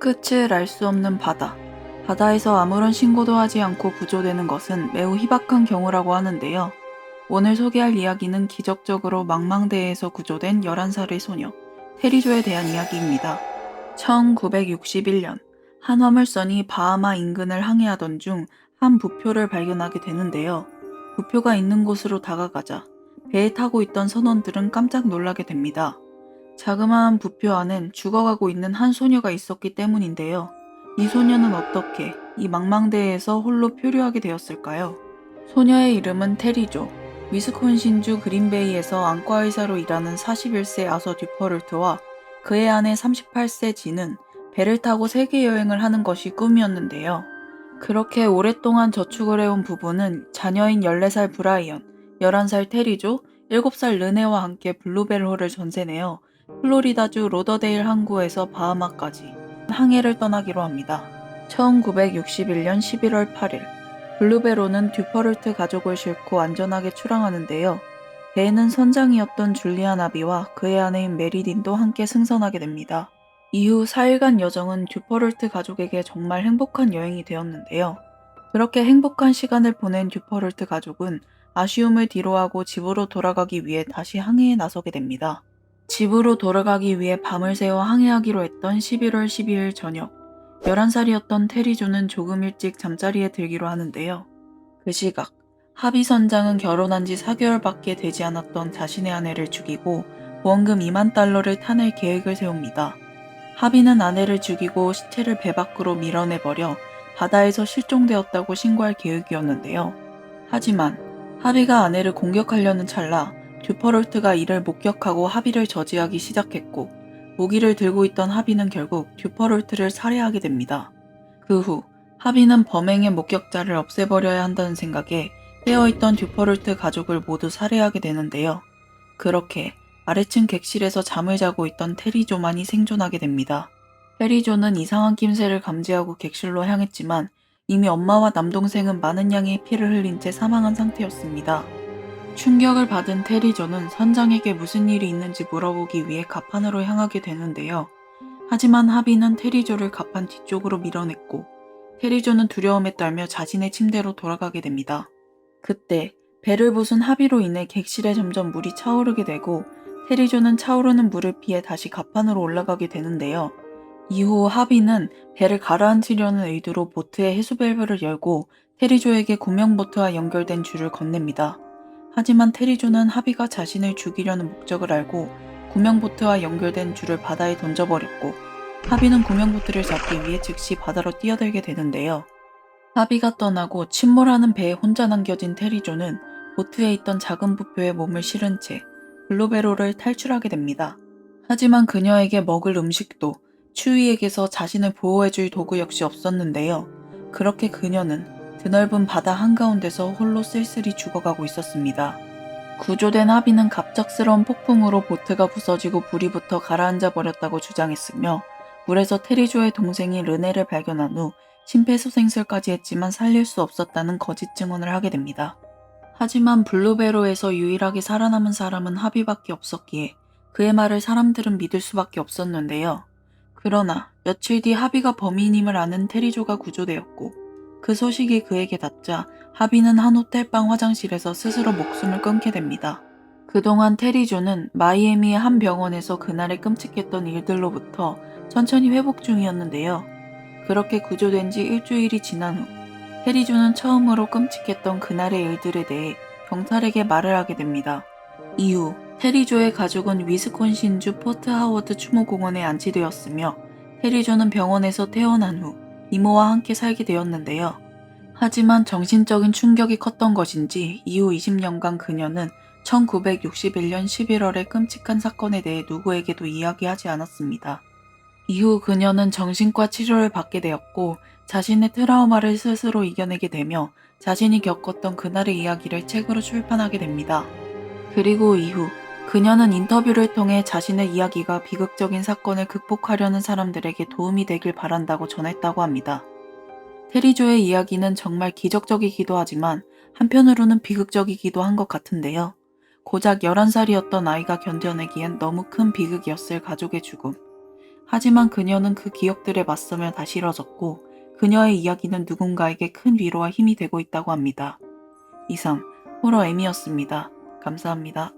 끝을 알 수 없는 바다. 바다에서 아무런 신고도 하지 않고 구조되는 것은 매우 희박한 경우라고 하는데요. 오늘 소개할 이야기는 기적적으로 망망대해에서 구조된 11살의 소녀, 테리조에 대한 이야기입니다. 1961년, 한 화물선이 바하마 인근을 항해하던 중 한 부표를 발견하게 되는데요. 부표가 있는 곳으로 다가가자 배에 타고 있던 선원들은 깜짝 놀라게 됩니다. 자그마한 부표 안엔 죽어가고 있는 한 소녀가 있었기 때문인데요. 이 소녀는 어떻게 이 망망대해에서 홀로 표류하게 되었을까요? 소녀의 이름은 테리조. 위스콘신주 그린베이에서 안과의사로 일하는 41세 아서 듀퍼를트와 그의 아내 38세 지는 배를 타고 세계 여행을 하는 것이 꿈이었는데요. 그렇게 오랫동안 저축을 해온 부부는 자녀인 14살 브라이언, 11살 테리조, 7살 르네와 함께 블루벨호를 전세내어 플로리다주 로더데일 항구에서 바하마까지 항해를 떠나기로 합니다. 1961년 11월 8일, 블루베로는 듀퍼르트 가족을 싣고 안전하게 출항하는데요. 배에는 선장이었던 줄리안 아비와 그의 아내인 메리딘도 함께 승선하게 됩니다. 이후 4일간 여정은 듀퍼르트 가족에게 정말 행복한 여행이 되었는데요. 그렇게 행복한 시간을 보낸 듀퍼르트 가족은 아쉬움을 뒤로하고 집으로 돌아가기 위해 다시 항해에 나서게 됩니다. 집으로 돌아가기 위해 밤을 새워 항해하기로 했던 11월 12일 저녁, 11살이었던 테리조는 조금 일찍 잠자리에 들기로 하는데요. 그 시각, 하비 선장은 결혼한 지 4개월밖에 되지 않았던 자신의 아내를 죽이고 보험금 2만 달러를 타낼 계획을 세웁니다. 하비는 아내를 죽이고 시체를 배 밖으로 밀어내버려 바다에서 실종되었다고 신고할 계획이었는데요. 하지만 하비가 아내를 공격하려는 찰나 듀퍼롤트가 이를 목격하고 하비를 저지하기 시작했고 무기를 들고 있던 하비는 결국 듀퍼롤트를 살해하게 됩니다. 그후 하비는 범행의 목격자를 없애버려야 한다는 생각에 깨어있던 듀퍼롤트 가족을 모두 살해하게 되는데요. 그렇게 아래층 객실에서 잠을 자고 있던 테리조만이 생존하게 됩니다. 테리조는 이상한 낌새를 감지하고 객실로 향했지만 이미 엄마와 남동생은 많은 양의 피를 흘린 채 사망한 상태였습니다. 충격을 받은 테리조는 선장에게 무슨 일이 있는지 물어보기 위해 갑판으로 향하게 되는데요. 하지만 하비는 테리조를 갑판 뒤쪽으로 밀어냈고 테리조는 두려움에 떨며 자신의 침대로 돌아가게 됩니다. 그때 배를 부순 하비로 인해 객실에 점점 물이 차오르게 되고 테리조는 차오르는 물을 피해 다시 갑판으로 올라가게 되는데요. 이후 하비는 배를 가라앉히려는 의도로 보트의 해수 밸브를 열고 테리조에게 구명보트와 연결된 줄을 건넵니다. 하지만 테리조는 하비가 자신을 죽이려는 목적을 알고 구명보트와 연결된 줄을 바다에 던져버렸고 하비는 구명보트를 잡기 위해 즉시 바다로 뛰어들게 되는데요. 하비가 떠나고 침몰하는 배에 혼자 남겨진 테리조는 보트에 있던 작은 부표에 몸을 실은 채 블루베로를 탈출하게 됩니다. 하지만 그녀에게 먹을 음식도 추위에게서 자신을 보호해줄 도구 역시 없었는데요. 그렇게 그녀는 드넓은 바다 한가운데서 홀로 쓸쓸히 죽어가고 있었습니다. 구조된 하비는 갑작스러운 폭풍으로 보트가 부서지고 불이 붙어 가라앉아 버렸다고 주장했으며 물에서 테리조의 동생이 르네를 발견한 후 심폐소생술까지 했지만 살릴 수 없었다는 거짓 증언을 하게 됩니다. 하지만 블루베로에서 유일하게 살아남은 사람은 하비밖에 없었기에 그의 말을 사람들은 믿을 수밖에 없었는데요. 그러나 며칠 뒤 하비가 범인임을 아는 테리조가 구조되었고 그 소식이 그에게 닿자 하비는 한 호텔방 화장실에서 스스로 목숨을 끊게 됩니다. 그동안 테리조는 마이애미의 한 병원에서 그날의 끔찍했던 일들로부터 천천히 회복 중이었는데요. 그렇게 구조된 지 일주일이 지난 후 테리조는 처음으로 끔찍했던 그날의 일들에 대해 경찰에게 말을 하게 됩니다. 이후 테리조의 가족은 위스콘신주 포트 하워드 추모공원에 안치되었으며 테리조는 병원에서 태어난 후 이모와 함께 살게 되었는데요. 하지만 정신적인 충격이 컸던 것인지 이후 20년간 그녀는 1961년 11월의 끔찍한 사건에 대해 누구에게도 이야기하지 않았습니다. 이후 그녀는 정신과 치료를 받게 되었고 자신의 트라우마를 스스로 이겨내게 되며 자신이 겪었던 그날의 이야기를 책으로 출판하게 됩니다. 그리고 이후 그녀는 인터뷰를 통해 자신의 이야기가 비극적인 사건을 극복하려는 사람들에게 도움이 되길 바란다고 전했다고 합니다. 테리조의 이야기는 정말 기적적이기도 하지만 한편으로는 비극적이기도 한 것 같은데요. 고작 11살이었던 아이가 견뎌내기엔 너무 큰 비극이었을 가족의 죽음. 하지만 그녀는 그 기억들에 맞서며 다시 일어섰고 그녀의 이야기는 누군가에게 큰 위로와 힘이 되고 있다고 합니다. 이상 호러 M이었습니다. 감사합니다.